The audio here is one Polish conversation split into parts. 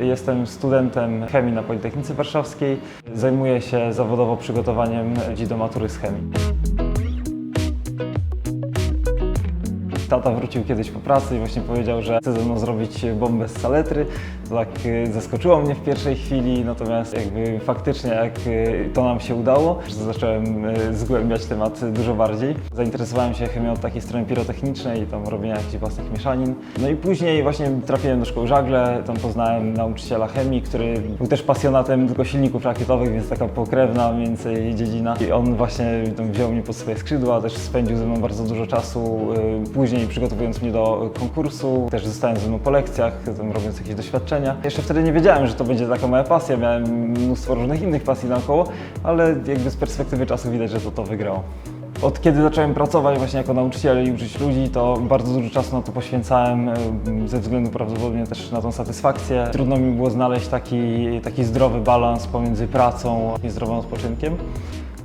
Jestem studentem chemii na Politechnice Warszawskiej. Zajmuję się zawodowo przygotowaniem ludzi do matury z chemii. Tata wrócił kiedyś po pracy i właśnie powiedział, że chce ze mną zrobić bombę z saletry. To tak y, zaskoczyło mnie w pierwszej chwili, natomiast jakby faktycznie jak y, to nam się udało, zacząłem y, zgłębiać temat dużo bardziej. Zainteresowałem się chemią od takiej strony pirotechnicznej tam robienia jakichś własnych mieszanin. No i później właśnie trafiłem do szkoły żagle, tam poznałem nauczyciela chemii, który był też pasjonatem tylko silników rakietowych, więc taka pokrewna mniej więcej dziedzina. I on właśnie wziął mnie pod swoje skrzydła, też spędził ze mną bardzo dużo czasu y, przygotowując mnie do konkursu, też zostałem ze mną po lekcjach, robiąc jakieś doświadczenia. Jeszcze wtedy nie wiedziałem, że to będzie taka moja pasja, miałem mnóstwo różnych innych pasji naokoło, ale jakby z perspektywy czasu widać, że to to wygrało. Od kiedy zacząłem pracować właśnie jako nauczyciel i uczyć ludzi, to bardzo dużo czasu na to poświęcałem, ze względu prawdopodobnie też na tą satysfakcję. Trudno mi było znaleźć taki, taki zdrowy balans pomiędzy pracą i zdrowym odpoczynkiem.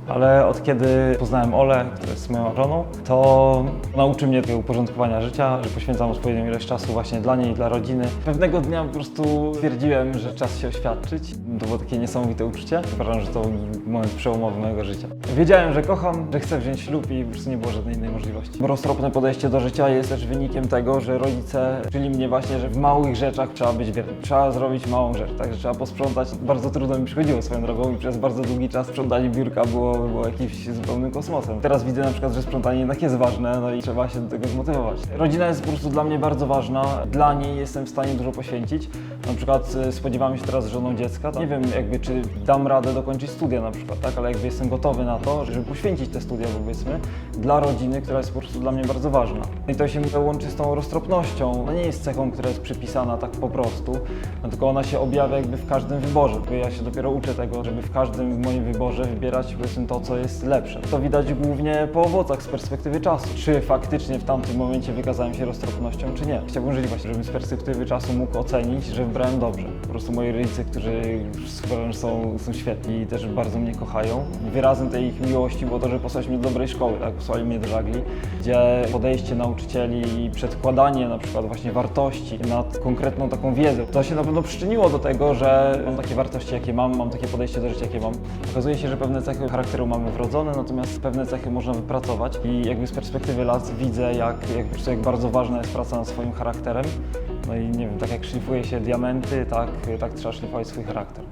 Ale od kiedy poznałem Olę, która jest moją żoną, to nauczy mnie tego uporządkowania życia, że poświęcam odpowiednią ilość czasu właśnie dla niej dla rodziny. Pewnego dnia po prostu stwierdziłem, że czas się oświadczyć. To było takie niesamowite uczucie. Uważam, że to był moment przełomowy mojego życia. Wiedziałem, że kocham, że chcę wziąć ślub i po prostu nie było żadnej innej możliwości. Roztropne podejście do życia jest też wynikiem tego, że rodzice uczyli mnie właśnie, że w małych rzeczach trzeba być wiernym. Trzeba zrobić małą rzecz, także trzeba posprzątać. Bardzo trudno mi przychodziło swoją drogą i przez bardzo długi czas sprzątanie biurka było, było jakimś zupełnym kosmosem. Teraz widzę na przykład, że sprzątanie jednak jest ważne, no i trzeba się do tego zmotywować. Rodzina jest po prostu dla mnie bardzo ważna. Dla niej jestem w stanie dużo poświęcić. Na przykład y, spodziewamy się teraz z żoną dziecka. Nie wiem jakby czy dam radę dokończyć studia na przykład, tak? Ale jakby jestem gotowy na to, żeby poświęcić te studia powiedzmy dla rodziny, która jest po prostu dla mnie bardzo ważna. I to się łączy z tą roztropnością. Ona nie jest cechą, która jest przypisana tak po prostu, no tylko ona się objawia jakby w każdym wyborze. Bo Ja się dopiero uczę tego, żeby w każdym moim wyborze wybierać powiedzmy to, co jest lepsze. To widać głównie po owocach z perspektywy czasu. Czy faktycznie w tamtym momencie wykazałem się roztropnością, czy nie. Chciałbym żyć właśnie, żebym z perspektywy czasu mógł ocenić, że wybrałem dobrze. Po prostu moi rodzice, którzy uważam, że są, są świetni i też bardzo mnie kochają. Wyrazem tej ich miłości było to, że posłali mnie do dobrej szkoły, tak? Posłali mnie do żagli, gdzie podejście nauczycieli i przedkładanie na przykład właśnie wartości nad konkretną taką wiedzę, to się na pewno przyczyniło do tego, że mam takie wartości, jakie mam, mam takie podejście do życia, jakie mam. Okazuje się, że pewne cechy charakteru mamy wrodzone, natomiast pewne cechy można wypracować i jakby z perspektywy lat widzę, jak, jak, jak bardzo ważna jest praca nad swoim charakterem. No i nie wiem, tak jak szlifuje się diamenty, tak, tak trzeba szlifować swój charakter.